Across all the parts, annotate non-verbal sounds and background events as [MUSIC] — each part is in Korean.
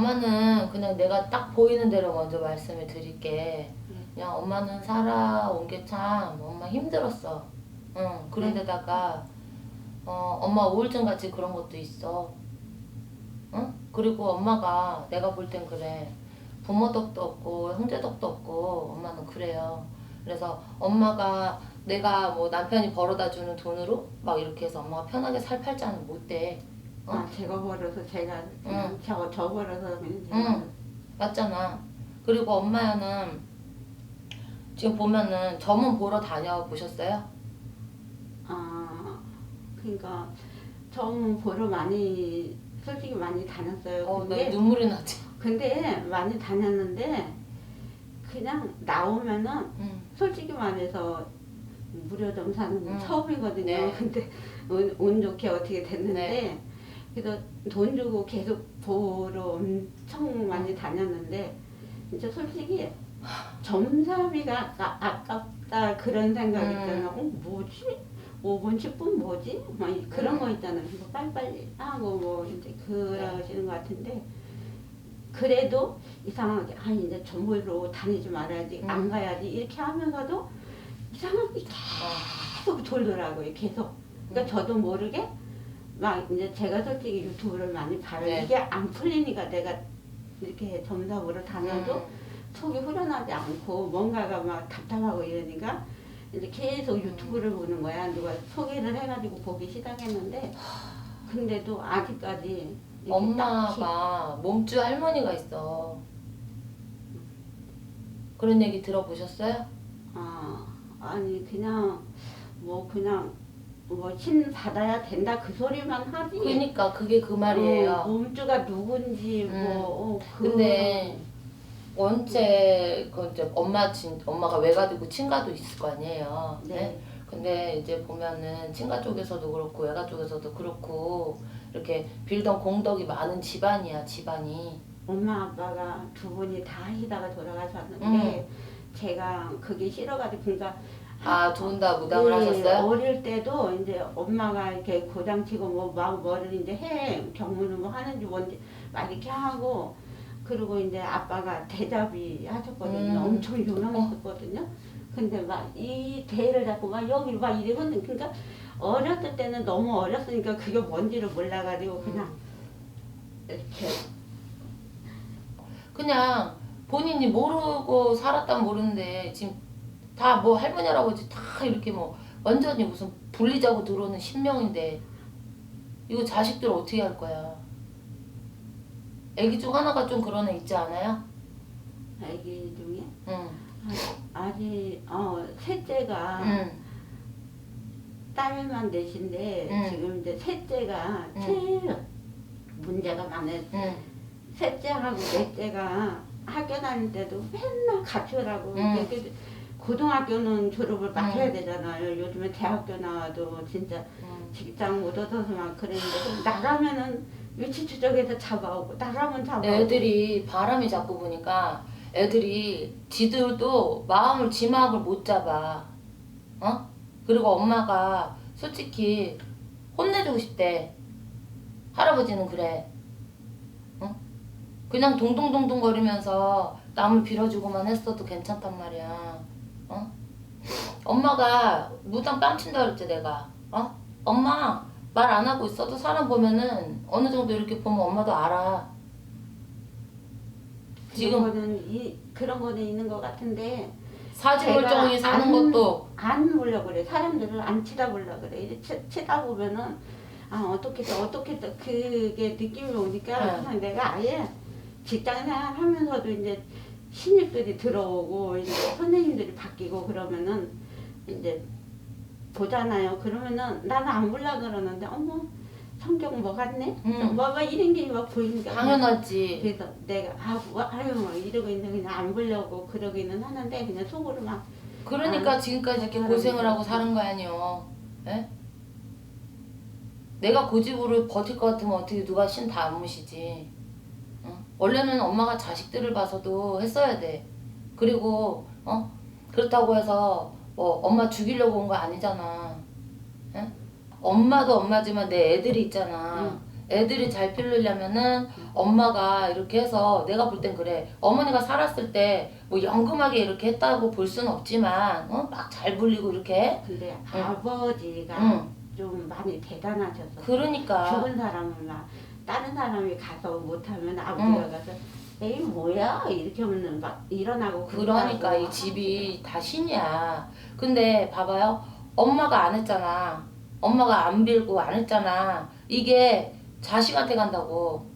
엄마는 그냥 내가 딱 보이는 대로 먼저 말씀을 드릴게. 네. 그냥 엄마는 살아온 게 참 엄마 힘들었어. 응. 그런데다가 어, 엄마 우울증 같이 그런 것도 있어. 응? 그리고 엄마가 내가 볼 땐 그래. 부모 덕도 없고 형제 덕도 없고 엄마는 그래요. 그래서 엄마가 내가 뭐 남편이 벌어다 주는 돈으로 막 이렇게 해서 엄마가 편하게 살 팔자는 못 돼. 어? 아, 제가 벌어서 제가 응. 저, 저 벌어서 응. 맞잖아. 그리고 엄마는 지금 보면은 점은 보러 다녀 보셨어요? 아 그러니까 좀 보러 많이 솔직히 많이 다녔어요. 어, 나 근데 눈물이 나지. 근데 많이 다녔는데 그냥 나오면은 응. 솔직히 말해서 무료 점사는 음. 처음이거든요. 네. 근데 운, 운 좋게 어떻게 됐는데 그래서 돈 주고 계속 보러 엄청 많이 다녔는데 진짜 솔직히 점사비가 아, 아깝다 그런 생각 음. 있잖아. 어, 뭐지? 5분 10분 뭐지? 막 이- 그런 음. 거 있잖아요. 그거 빨리빨리 하고 뭐 이제 그러시는 것 같은데 그래도 이상하게 아 이제 전부로 다니지 말아야지 음. 안 가야지 이렇게 하면서도 이상하게 어. 계속 돌더라고요 계속 그러니까 저도 모르게 막 이제 제가 솔직히 유튜브를 많이 봐요 네. 이게 안 풀리니까 내가 이렇게 점사 보러 다녀도 음. 속이 후련하지 않고 뭔가가 막 답답하고 이러니까 이제 계속 유튜브를 보는 거야 누가 소개를 해가지고 보기 시작했는데 근데도 아직까지 엄마가 몸주 할머니가 있어. 그런 얘기 들어보셨어요? 아, 아니 그냥 뭐 그냥 뭐 신 받아야 된다 그 소리만 하지. 그러니까 그게 그 말이에요. 어, 몸주가 누군지 음. 뭐 어, 그 근데 원체 그 이제 엄마 친 엄마가 외가되고 친가도 있을 거 아니에요. 네. 근데 이제 보면은 친가 쪽에서도 그렇고 외가 쪽에서도 그렇고 이렇게 빌던 공덕이 많은 집안이야 집안이. 엄마 아빠가 두 분이 다 하시다가 돌아가셨는데 음. 제가 그게 싫어가지고 그러니까 아두분다 무당을 네, 하셨어요? 어릴 때도 이제 엄마가 이렇게 고장치고 뭐 막 뭐를 이제 해 경무는 뭐 하는지 뭔지 막 이렇게 하고 그리고 이제 아빠가 대잡이 하셨거든요. 음. 엄청 유명했었거든요. 근데 막 이 대를 잡고 막 여기 막 이러거든. 그러니까 어렸을 때는 너무 어렸으니까 그게 뭔지를 몰라가지고 그냥 이렇게 그냥 본인이 모르고 살았다면 모르는데 지금 다 뭐 할머니 할아버지 다 이렇게 뭐 완전히 무슨 분리자고 들어오는 신명인데 이거 자식들 어떻게 할 거야? 애기 중 하나가 좀 그런 애 있지 않아요? 아기 중에 응. 아직 어 셋째가 응. 딸만 넷인데 음. 지금 이제 셋째가 음. 제일 문제가 많아요. 응. 셋째하고 넷째가 학교 다닐 때도 맨날 같이 오라고 음. 이렇게 고등학교는 졸업을 맞춰야 음. 되잖아요. 요즘에 대학교 나와도 진짜 응. 직장 못 얻어서 막 그랬는데 그럼 나가면은 위치 추적해서 잡아오고 나가면 잡아오고 애들이 바람이 자꾸 부니까 애들이 지들도 마음을 지 마음을 못 잡아. 어? 그리고 엄마가 솔직히 혼내주고 싶대. 할아버지는 그래. 어? 그냥 동동동동 거리면서 남을 빌어주고만 했어도 괜찮단 말이야. 어? 엄마가 무당 뺨친다 그랬지 내가. 어? 엄마 말 안 하고 있어도 사람 보면은 어느 정도 이렇게 보면 엄마도 알아. 지금 그런 거는 이 그런 거는 있는 것 같은데 사지 멀쩡히 제가 사는 안- 것도 안 보려 그래 사람들을 안 치다 보려 그래 이제 치, 치다 보면은 아 어떻게 또 어떻게 또 그게 느낌이 오니까 네. 그냥 내가 아예 직장 생활하면서도 이제 신입들이 들어오고 이제 선생님들이 바뀌고 그러면은 이제 보잖아요 그러면은 나는 안 볼라 그러는데 어머 성격 뭐 같네 음. 뭐가 이런 게 막 보이니까 당연하지. 그래서 내가 아 뭐, 아유 뭐 이러고 있는데 그냥 안 보려고 그러기는 하는데 그냥 속으로 막 그러니까 아, 지금까지 이렇게 사람이 고생을 하고. 사는 거 아니요. 예? 내가 고집으로 버틸 것 같으면 어떻게 누가 신 다 안 무시지. 어? 원래는 엄마가 자식들을 봐서도 했어야 돼. 그리고 어 그렇다고 해서 뭐 엄마 죽이려고 온 거 아니잖아. 예? 엄마도 엄마지만 내 애들이 있잖아. 응. 애들이 잘 필르려면은 엄마가 이렇게 해서 내가 볼 땐 그래 어머니가 살았을 때 뭐 연금하게 이렇게 했다고 볼 수는 없지만 어? 막 잘 불리고 이렇게 근데 응. 아버지가 응 좀 많이 대단하셔서 그러니까 죽은 사람을 막 다른 사람이 가서 못하면 아버지가 응. 가서 에이 뭐야 이렇게 하면 막 일어나고 그러니까. 이 집이 다 신이야. 근데 봐봐요. 엄마가 안 했잖아. 엄마가 안 빌고 안 했잖아. 이게 자식한테 간다고.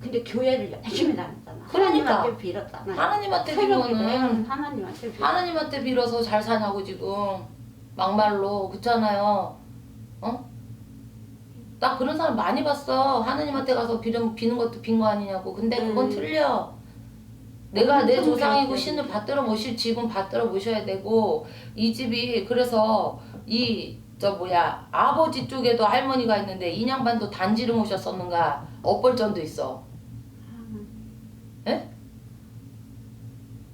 근데 교회를 열심히 다녔잖아 그러니까. 하나님한테 빌었잖아 하나님한테 빌고는 하나님한테 빌어 하나님한테 빌어서 잘 사냐고 지금 막말로 그렇잖아요. 어? 나 그런 사람 많이 봤어. 하나님한테 가서 비는, 비는 것도 빈 거 아니냐고. 근데 그건 음. 틀려. 내가 내 조상이고. 신을 받들어 모실 집은 받들어 모셔야 되고 이 집이 그래서 이 저 뭐야 아버지 쪽에도 할머니가 있는데 인양반도 단지를 모셨었는가 엇벌전도 있어. 에?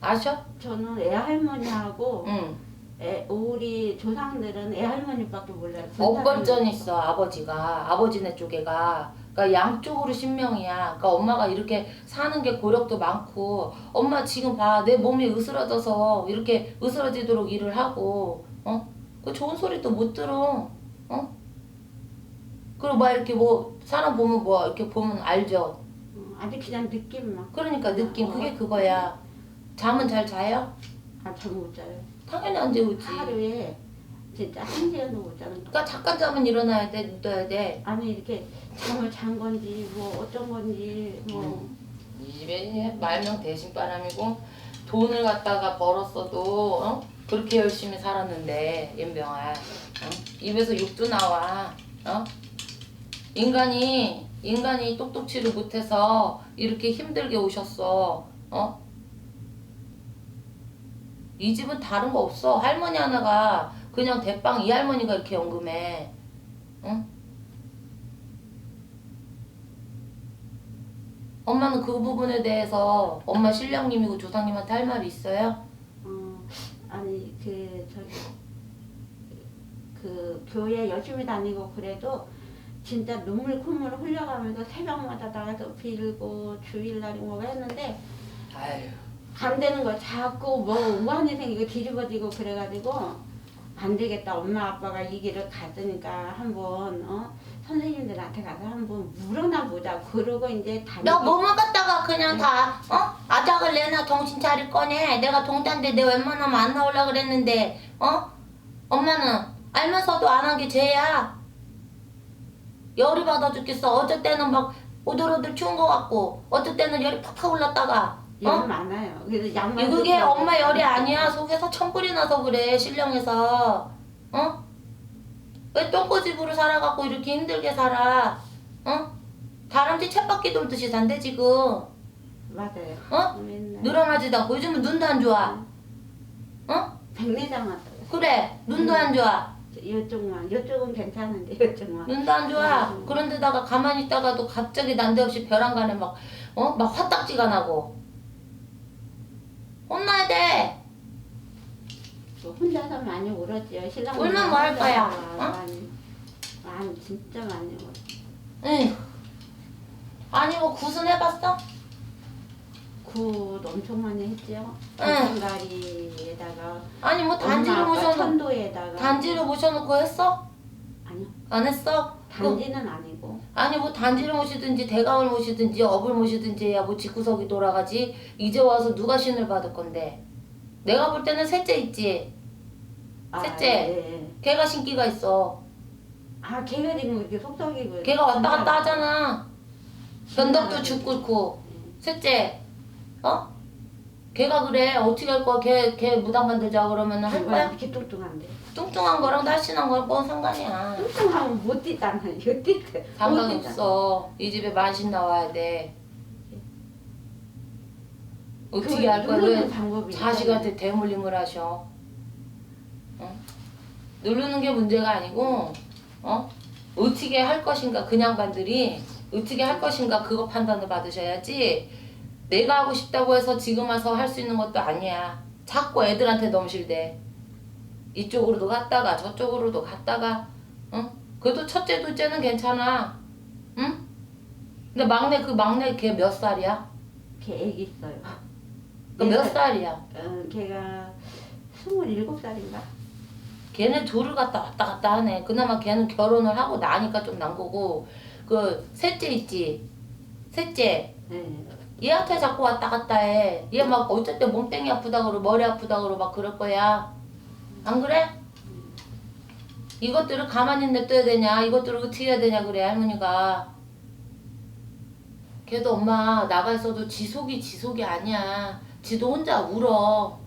아셔? 저는 애 할머니하고 응. 애, 우리 조상들은 애할머니밖에 몰라요. 엇벌전 있어 아버지가. 아버지네 쪽에가. 그러니까 양쪽으로 신명이야. 그러니까 엄마가 이렇게 사는 게 고력도 많고 엄마 지금 봐 내 몸이 으스러져서 이렇게 으스러지도록 일을 하고 어 그 좋은 소리도 못 들어. 어? 그리고 막 이렇게 뭐 사람 보면 뭐 이렇게 보면 알죠? 어, 아주 그냥 느낌만 그러니까 느낌. 그게 그거야. 잠은 잘 자요? 아잠 못 자요 당연히 안 재우지. 하루에 진짜 한 시간도 못 자는 그러니까 잠깐 자면 일어나야 돼 눕어야 돼. 아니 이렇게 잠을 잔 건지 뭐 어쩐 건지 뭐. 이 집에 말명 대신 바람이고 돈을 갖다가 벌었어도 어? 그렇게 열심히 살았는데 연병아. 어? 입에서 욕도 나와. 어? 인간이 인간이 똑똑치를 못해서 이렇게 힘들게 오셨어. 어? 이 집은 다른 거 없어 할머니 하나가 그냥 대빵 이 할머니가 이렇게 연금해 응? 엄마는 그 부분에 대해서 엄마 신령님이고 조상님한테 할 말이 있어요? 어, 아니 그 저기 그 교회 열심히 다니고 그래도 진짜 눈물 콧물 흘려가면서 새벽마다 나가서 빌고 주일날이 뭐가 했는데 아유 안 되는 거 자꾸 뭐 우한이 생기고 뒤집어지고 그래가지고 안 되겠다. 엄마 아빠가 이 길을 갔으니까 한번 어? 선생님들한테 가서 한번 물어나 보자. 그러고 이제 다니기 너 몸을 갖다가 그냥 다 어? 아작을 내나 정신 차릴 거네. 내가 동탄데 내 웬만하면 안 나오려 그랬는데 어? 엄마는 알면서도 안 한 게 죄야. 열이 받아 죽겠어. 어쩔 때는 막 오들오들 추운 거 같고 어쩔 때는 열이 팍팍 올랐다가 열이 어? 많아요. 그래서 양말 이 그게 신고 엄마 열이 아니야. 속에서 천불이 나서 그래 신령해서. 어? 왜 똥꼬집으로 살아갖고 이렇게 힘들게 살아? 어? 다람쥐 쳇바퀴 돌듯이 산대 지금. 맞아요. 어? 맨날. 늘어나지도 않고. 요즘은 눈도 안 좋아. 어? 백내장 왔어요. 그래. 눈도 안 좋아. 이쪽만. 이쪽은 괜찮은데 이쪽만. 눈도 안 좋아. 음. 그런데다가 가만히 있다가도 갑자기 난데없이 벼랑간에 막 어? 막 화딱지가 나고 혼나야 돼뭐 혼자서 많이 울었지요 신랑 울면 뭐할 거야? 혼자서 어? 많이 많이 진짜 많이 울었어 에휴 아니 뭐 굿은 해봤어? 굿 엄청 많이 했지요 응. 장가리에다가 아니 뭐 아빠 모셔놓고 천도에다가 단지를 모셔놓고 했어? 아니요 안 했어? 그, 단지는 아니고 아니 뭐 단지를 모시든지 대감을 모시든지 업을 모시든지 해야 뭐 집구석이 돌아가지. 이제 와서 누가 신을 받을 건데? 내가 볼 때는 셋째 있지. 셋째. 예. 걔가 신기가 있어. 아 걔가 지금 이렇게 속썩이고 걔가 왔다 갔다 하잖아. 변덕도. 죽 꿇고. 셋째. 어? 걔가 그래. 어떻게 할 거야? 걔, 걔 무당 만들자 그러면 할 거야? 이렇게 뚱뚱한데 뚱뚱한 거랑 날씬한 거랑 뭔 상관이야 뚱뚱하면 못 뛰잖아 이거 뛰대 상관없어. 이 집에 만신 나와야 돼. 어떻게 할 거야? 왜 방법이 자식한테 대물림을 하셔? 어? 누르는 게 문제가 아니고, 어? 어떻게 할 것인가 그 양반들이 어떻게 할 것인가 그거 판단을 받으셔야지. 내가 하고 싶다고 해서 지금 와서 할 수 있는 것도 아니야. 자꾸 애들한테 넘실대. 이쪽으로도 갔다가 저쪽으로도 갔다가, 응? 그래도 첫째, 둘째는 괜찮아. 응? 근데 막내 그 막내 걔 몇 살이야? 걔 애기 있어요. 그몇 살이야? 어, 걔가 27살인가? 걔네 둘을 갖다 왔다 갔다 하네. 그나마 걔는 결혼을 하고 나니까 좀 난 거고 그 셋째 있지. 셋째 네. 얘한테 자꾸 왔다 갔다 해. 얘막때 몸땡이 아프다 그러고 머리 아프다 그러고 막 그럴 거야. 안 그래? 이것들을 가만히 냅둬야 되냐? 이것들을 어떻게 해야 되냐 그래 할머니가. 걔도 엄마 나가 있어도 지속이 지속이 아니야. 지도 혼자 울어.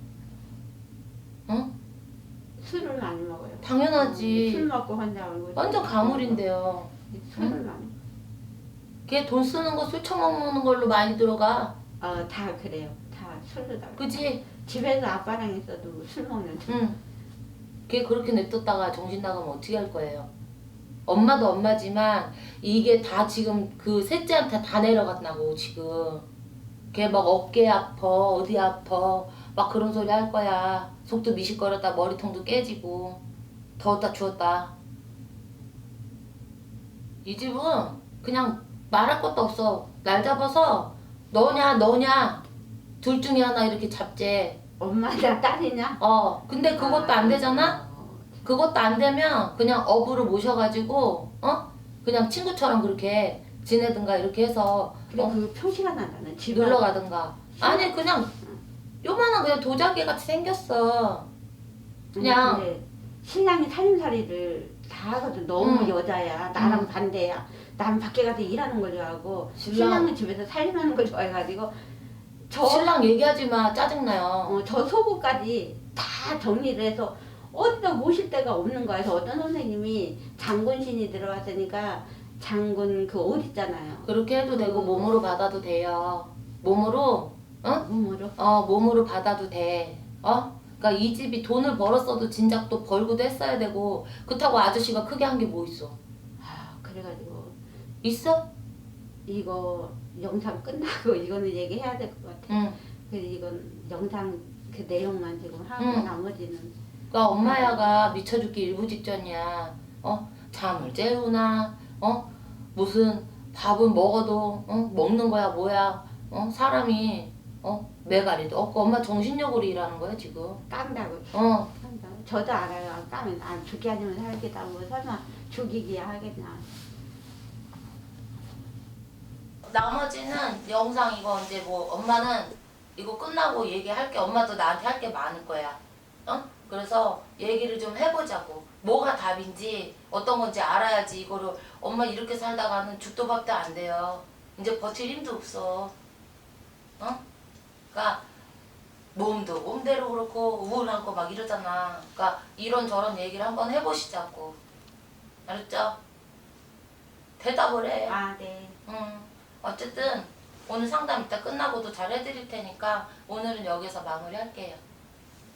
응? 술을 많이 먹어요. 당연하지. 술 먹고 혼자 울고. 완전 가물인데요. 술을 많이. 걔돈 쓰는 거 술 처먹는 걸로 많이 들어가. 어, 다 그래요. 다 술로 다. 그지? 집에서 아빠랑 있어도 술 먹는데. 응. 걔 그렇게 냅뒀다가 정신 나가면 어떻게 할 거예요? 엄마도 엄마지만 이게 다 지금 그 셋째한테 다 내려갔나고 지금. 걔 막 어깨 아파 어디 아파 막 그런 소리 할 거야. 속도 미식거렸다 머리통도 깨지고 더웠다 추웠다. 이 집은 그냥 말할 것도 없어. 날 잡아서 너냐 너냐 둘 중에 하나 이렇게 잡재. 엄마냐 딸이냐? 어 근데 그것도 안 되잖아? 어, 그것도 안 되면 그냥 어부를 모셔가지고 어 그냥 친구처럼 그렇게 지내든가 이렇게 해서 그래 어, 그 표시가 나잖아. 집 놀러 가든가 아니 그냥 요만한 그냥 도자기 같이 생겼어 그냥- 근데 신랑이 살림살이를 다 하거든. 너무 응. 여자야. 나랑 응. 반대야. 난 밖에 가서 일하는 걸 좋아하고 신랑- 신랑은 집에서 살림하는 걸 좋아해가지고 저, 신랑 얘기하지 마 짜증나요 어, 저 속옷까지 다 정리를 해서 어디다 모실 데가 없는 거야. 그래서 어떤 선생님이 장군신이 들어왔으니까 장군 그 옷 있잖아요. 그렇게 해도 되고 몸으로 받아도 돼요 몸으로 몸으로. 어 몸으로 받아도 돼 어? 그러니까 이 집이 돈을 벌었어도 진작 또 벌고도 했어야 되고 그렇다고 아저씨가 크게 한 게 뭐 있어 아, 그래가지고 있어? 이거 영상 끝나고 [LAUGHS] 이거는 얘기해야 될 것 같아. 응 그래서 이건 영상 그 내용만 지금 하고 응. 나머지는 그러니까 엄마야가 미쳐 죽기 일부 직전이야. 어? 잠을 재우나? 어? 무슨 밥은 먹어도 어? 먹는 거야 뭐야? 어? 사람이 어? 매가리도 없고 엄마 정신력으로 일하는 거야 지금. 깐다고 어. 깐다고. 저도 알아요. 까면 아 죽기 아니면 살겠다고 설마 죽이기야 하겠나. 나머지는 영상 이거 이제 뭐 엄마는 이거 끝나고 얘기할 게 엄마도 나한테 할 게 많을 거야. 어? 그래서 얘기를 좀 해보자고. 뭐가 답인지 어떤 건지 알아야지 이거를 엄마 이렇게 살다가는 죽도 밥도 안 돼요. 이제 버틸 힘도 없어. 어? 그러니까 몸도 몸대로 그렇고 우울한 거 막 이러잖아. 그러니까 이런 저런 얘기를 한번 해보시자고. 알았죠? 대답을 해. 아 네. 음, 어쨌든 오늘 상담 이따 끝나고도 잘 해드릴 테니까 오늘은 여기서 마무리할게요.